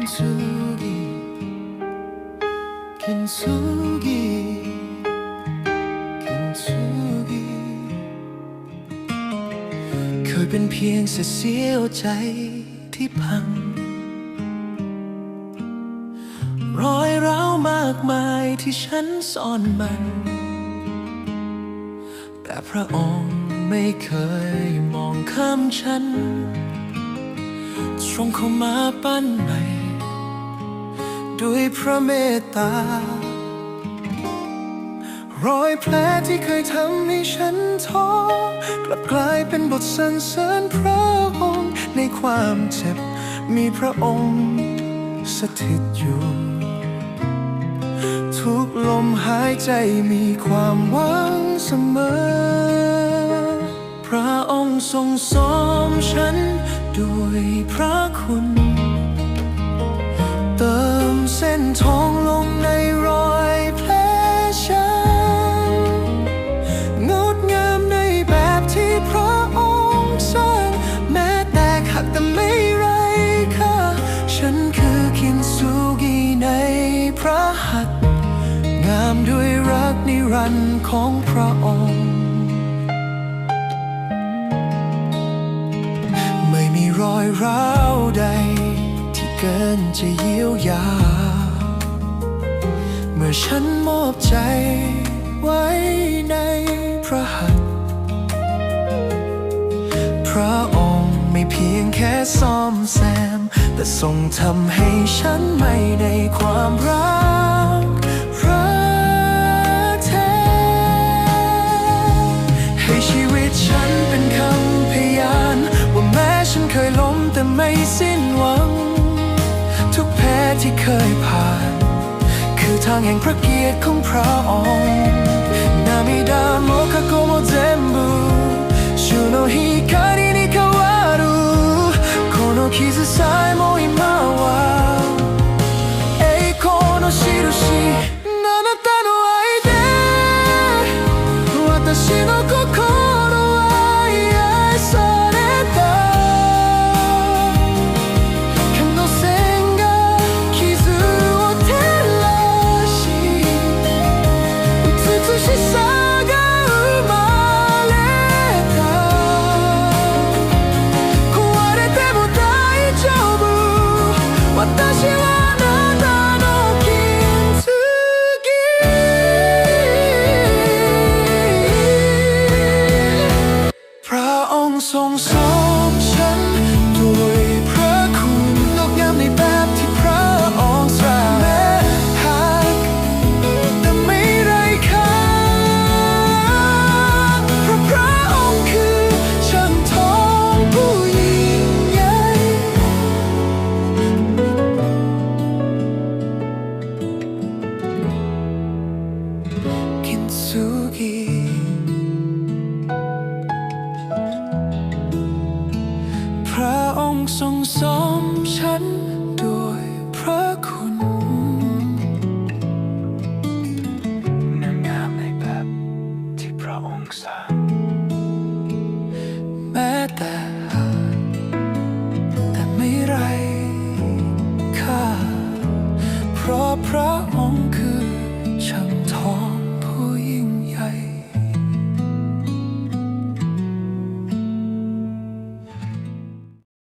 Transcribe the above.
Kintsugi Kintsugi Kintsugi เคยเป็นเพียงเศษเสี้ยวใจที่พัง รอยร้าวมากมายที่ฉันซ่อนมัน แต่พระองค์ไม่เคยมองข้ามฉัน ตรงเข้ามาปั้นใหม่ ด้วยพระเมตตา รอยแผลที่เคยทำให้ฉันท้อกลับกลายเป็นบทสรรเสริญพระองค์ ในความเจ็บมีพระองค์สถิตอยู่ ทุกลมหายใจมีความหวังเสมอ พระองค์ทรงสมฉันด้วยพระคุณ เส้นทองลงในรอยแผลฉันงดงามในแบบที่พระองค์สร้าง แม้แตกหักแต่ไม่ไรค่าฉันคือคินซูกีในพระหัตถ์งามด้วยรักนิรันดร์ของพระองค์ไม่มีรอยร้าวใด ที่เกินจะเยียวยา อฉันมอบใจไว้ในพระหัตถ์พระองค์ไม่เพียงแค่ซ่อมแซม แต่ทรงทำให้ฉันไม่ในความรักรักแท้ให้ชีวิตฉันเป็นคำพยาน ว่าแม้ฉันเคยล้มแต่ไม่สิ้นหวัง ทุกแพ้ที่เคยผ่าน ทางแห่งพระเกียรติของพระองค์นามิดาโมคาโกโมเซมบุชูโนฮิคารินิคาวารุこの傷さえも 속이พระองค์ทรงซ้อมฉันโดยพระคุณนางงามในแบบที่พระองค์สร้างแม้แต่แต่ไม่ไรค่ะเพราะพระ